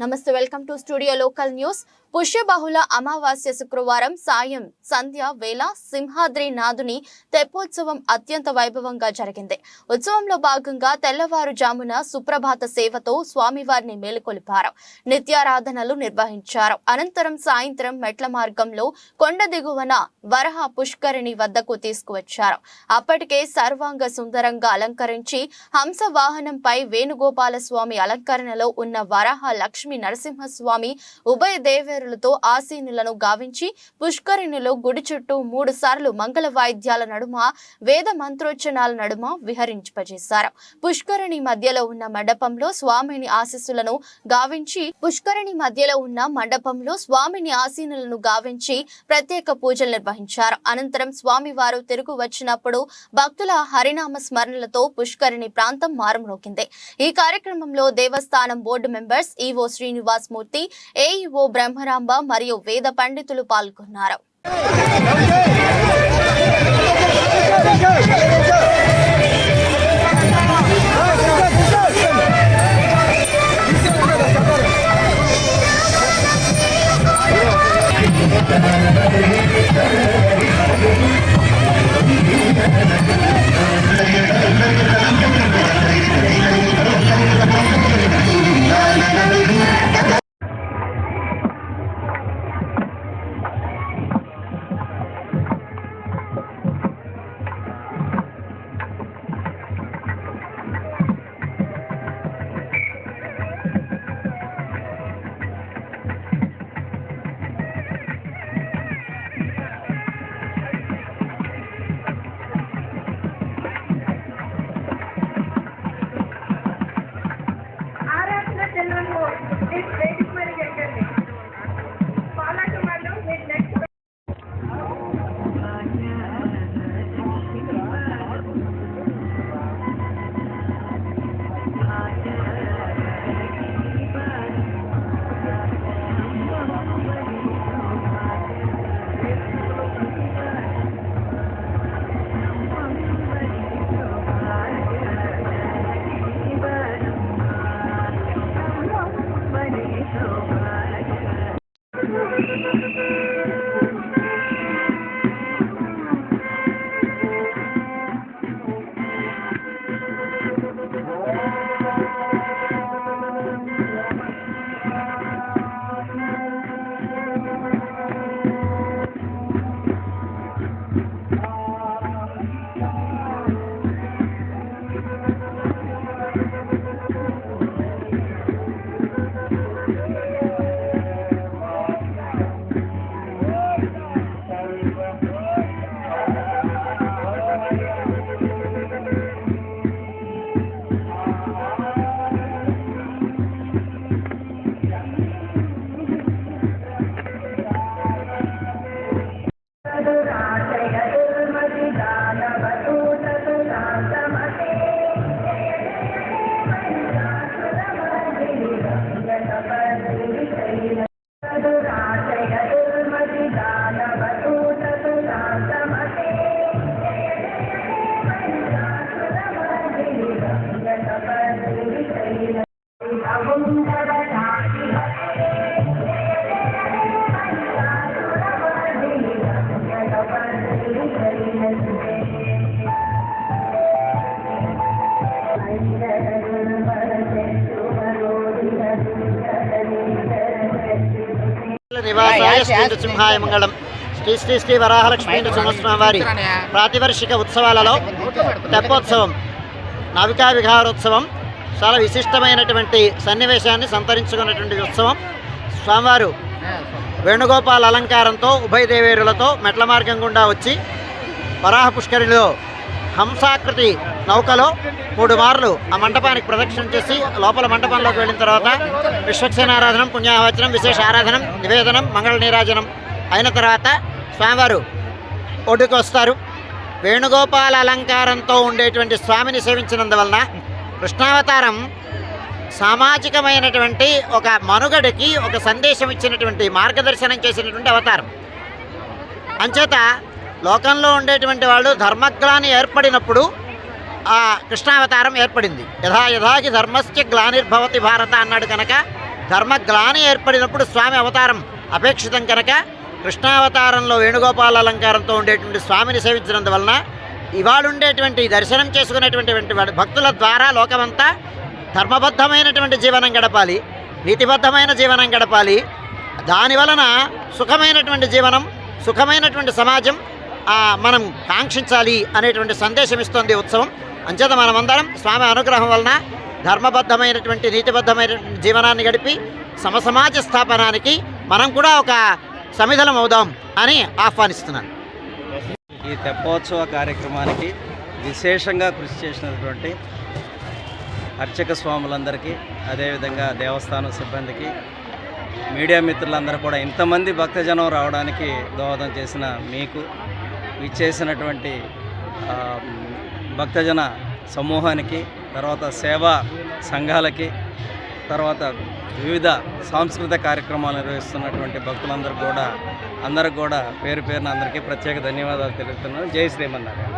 నమస్తే welcome to studio local news. పుష్యబహుళ అమావాస్య శుక్రవారం సాయం సంధ్య వేళ సింహాద్రి నాదుని తెప్పోత్సవం అత్యంత వైభవంగా జరిగింది. ఉత్సవంలో భాగంగా తెల్లవారుజామున సుప్రభాత సేవతో స్వామివారిని మేలుకొలిపారు. నిత్యారాధనలు నిర్వహించారు. అనంతరం సాయంత్రం మెట్ల మార్గంలో కొండ దిగువన వరహ పుష్కరిణి వద్దకు తీసుకువచ్చారు. అప్పటికే సర్వాంగ సుందరంగా అలంకరించి హంస వాహనంపై వేణుగోపాల స్వామి అలంకరణలో ఉన్న వరహ లక్ష్మి నరసింహస్వామి ఉభయ దేవేరులతో ఆసీనులను గావించి పుష్కరిణిలో గుడి చుట్టూ మూడు సార్లు మంగళ వాయిద్యాల నడుమ వేద మంత్రోచ్చనాల నడుమ విహరించపజేశారు పుష్కరిణి మధ్యలో ఉన్న మండపంలో స్వామిని ఆశీస్సులను గావించి పుష్కరిణి మధ్యలో ఉన్న మండపంలో స్వామిని ఆసీనులను గావించి ప్రత్యేక పూజలు నిర్వహించారు. అనంతరం స్వామివారు తిరుగు వచ్చినప్పుడు భక్తుల హరినామ స్మరణలతో పుష్కరిణి ప్రాంతం మారుమ్రోకింది ఈ కార్యక్రమంలో దేవస్థానం board members EO Srinivas Murthy AEO Brahmaramba మరియు వేద పండితులు పాల్గొన్నారు నివాసాయ మంగళం శ్రీ శ్రీ శ్రీ వరాహలక్ష్మీ నృసింహస్వామి వారి ప్రాతివర్షిక ఉత్సవాలలో తెప్పోత్సవం నావికా విహారోత్సవం చాలా విశిష్టమైనటువంటి సన్నివేశాన్ని సంతరించుకున్నటువంటి ఉత్సవం స్వామివారు వేణుగోపాల అలంకారంతో ఉభయ దేవేరులతో మెట్ల మార్గం గుండా వచ్చి వరాహ పుష్కరిణిలో హంసాకృతి నౌకలో మూడు మార్లు ఆ మంటపానికి ప్రదక్షిణ చేసి లోపల మంటపంలోకి వెళ్ళిన తర్వాత విశ్వక్సేనారాధనం పుణ్యాహవచనం విశేష ఆరాధనం నివేదనం మంగళ నీరాజనం అయిన తర్వాత స్వామివారు ఒడ్డుకు వస్తారు. వేణుగోపాల అలంకారంతో ఉండేటువంటి స్వామిని సేవించినందువలన కృష్ణావతారం సామాజికమైనటువంటి ఒక మనుగడకి ఒక సందేశం ఇచ్చినటువంటి మార్గదర్శనం చేసినటువంటి అవతారం. అంచేత లోకంలో ఉండేటువంటి వాళ్ళు ధర్మగ్లాని ఏర్పడినప్పుడు ఆ కృష్ణావతారం ఏర్పడింది. యథా యథాకి ధర్మస్య గ్లానిర్భవతి భారత అన్నాడు కనుక ధర్మగ్లాని ఏర్పడినప్పుడు స్వామి అవతారం అపేక్షితం కనుక కృష్ణావతారంలో వేణుగోపాల అలంకారంతో ఉండేటువంటి స్వామిని సేవించినందువలన ఇవాళ ఉండేటువంటి దర్శనం చేసుకునేటువంటి భక్తుల ద్వారా లోకమంతా ధర్మబద్ధమైనటువంటి జీవనం గడపాలి నీతిబద్ధమైన జీవనం గడపాలి. దాని వలన సుఖమైనటువంటి జీవనం సుఖమైనటువంటి సమాజం మనం కాంక్షించాలి అనేటువంటి సందేశం ఇస్తుంది ఉత్సవం. అంచేత మనమందరం స్వామి అనుగ్రహం వలన ధర్మబద్ధమైనటువంటి నీతిబద్ధమైనటువంటి జీవనాన్ని గడిపి సమసమాజ స్థాపనానికి మనం కూడా ఒక సమిధలం అవుదాం అని ఆహ్వానిస్తున్నాను. ఈ తెప్పోత్సవ కార్యక్రమానికి విశేషంగా కృషి చేసినటువంటి అర్చక స్వాములందరికీ అదేవిధంగా దేవస్థానం సిబ్బందికి మీడియా మిత్రులందరూ కూడా ఇంతమంది భక్తజనం రావడానికి దోహదం చేసిన మీకు ఇచ్చేసినటువంటి భక్తజన సమూహానికి తర్వాత సేవా సంఘాలకి తర్వాత వివిధ సాంస్కృతిక కార్యక్రమాలు నిర్వహిస్తున్నటువంటి భక్తులందరూ కూడా అందరికి కూడా పేరు పేరున అందరికీ ప్రత్యేక ధన్యవాదాలు తెలుపుతున్నాను. జై శ్రీమన్నారాయణ.